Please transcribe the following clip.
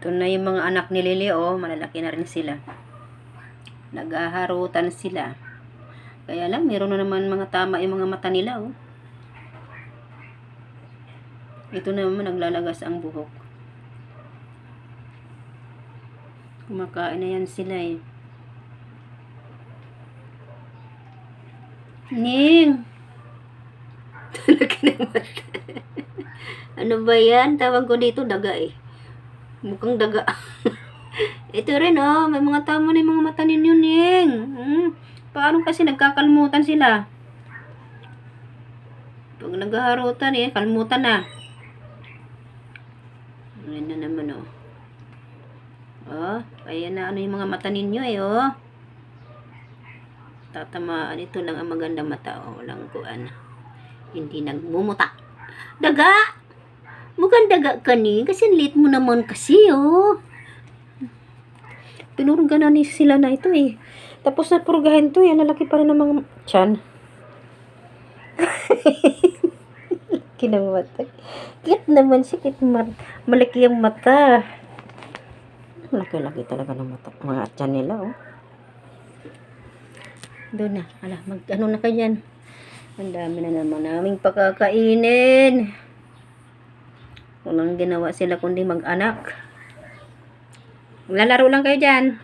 Ito na yung mga anak ni Lily, oh. Malalaki na rin sila. Naghaharutan sila. Kaya lang, meron na naman mga tama yung mga mata nila, oh. Ito naman, naglalagas ang buhok. Kumakain na yan sila, eh. Ning! Talaga naman. ano ba yan? Tawag ko dito, daga eh. Mukhang daga. Ito rin oh, may mga tama na yung mga mata ninyo, Ning. Hmm. Paano kasi nagkakalmutan sila? Pag naghaharutan eh, kalmutan na. Ayan na naman oh. Oh, ayan na ano yung mga mata ninyo eh oh. Tatamaan ito lang ang magandang mata oh, walang kuan. Hindi nagmumuta. Daga! Mukhang daga ka ni, kasi lit mo naman kasi oh. Pinurga na ni sila na ito eh. Tapos na purgahin to, yan lalaki pa rin ng mga tiyan. Laki ng mata. Cute naman siya, cute mat malaki ang mata. Laki-laki talaga ng mata. Mga tiyan nila oh. Doon na. Ala, mag ano na ka. Ang dami na naman naming pakakainin. Walang ginawa sila kundi mag-anak. Lalaro lang kayo dyan.